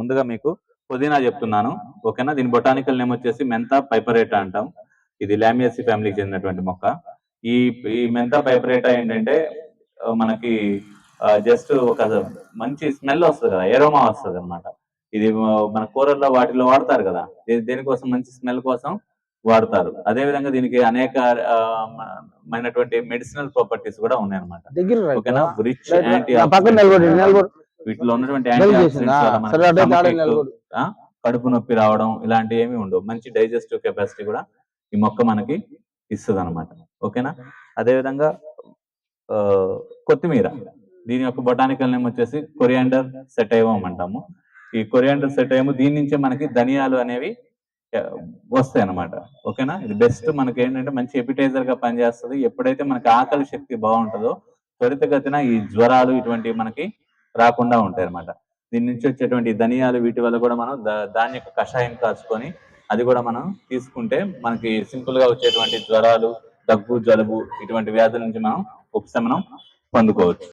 ముందుగా మీకు పుదీనా చెప్తున్నాను. ఓకేనా? దీని బొటానికల్ నేమ్ వచ్చేసి మెంతా పైపరేటా అంటాం. ఇది లామియసి ఫ్యామిలీకి చెందినటువంటి మొక్క. ఈ ఈ మెంతా పైపరేటా ఏంటంటే మనకి జస్ట్ ఒక మంచి స్మెల్ వస్తుంది కదా ఎరోమా వస్తుంది అనమాట ఇది మన కూరల్లో వాటిలో వాడతారు కదా దేనికోసం మంచి స్మెల్ కోసం వాడతారు. అదే విధంగా దీనికి అనేక మైనటువంటి మెడిసినల్ ప్రాపర్టీస్ కూడా ఉన్నాయి అనమాట దగ్గర రా ఓకేనా. రిచ్. యాంటీ వీటిలో ఉన్నటువంటి కడుపు నొప్పి రావడం ఇలాంటివి ఏమి ఉండవు. మంచి డైజెస్టివ్ కెపాసిటీ కూడా ఈ మొక్క మనకి ఇస్తుంది అనమాట ఓకేనా? అదే విధంగా ఆ, కొత్తిమీర. దీని యొక్క బొటానికల్ నేమ్ వచ్చేసి కొరియాండర్ సెటైవమ్ అంటాము. ఈ కొరియాండర్ సెటైవమ్ దీని నుంచే మనకి ధనియాలు అనేవి వస్తాయి అన్నమాట ఓకేనా? ఇది బెస్ట్ మనకి ఏంటంటే మంచి ఎపిటైజర్గా పనిచేస్తుంది. ఎప్పుడైతే మనకి ఆకలి శక్తి బాగుంటుందో త్వరితగతిన ఈ జ్వరాలు ఇటువంటివి మనకి రాకుండా ఉంటాయి అన్నమాట దీని నుంచి వచ్చేటువంటి ధనియాలు వీటి వల్ల కూడా మనం దా- దాని యొక్క కషాయం కాచుకొని అది కూడా మనం తీసుకుంటే మనకి సింపుల్గా వచ్చేటువంటి జ్వరాలు దగ్గు జలుబు ఇటువంటి వ్యాధుల నుంచి మనం ఉపశమనం పొందుకోవచ్చు.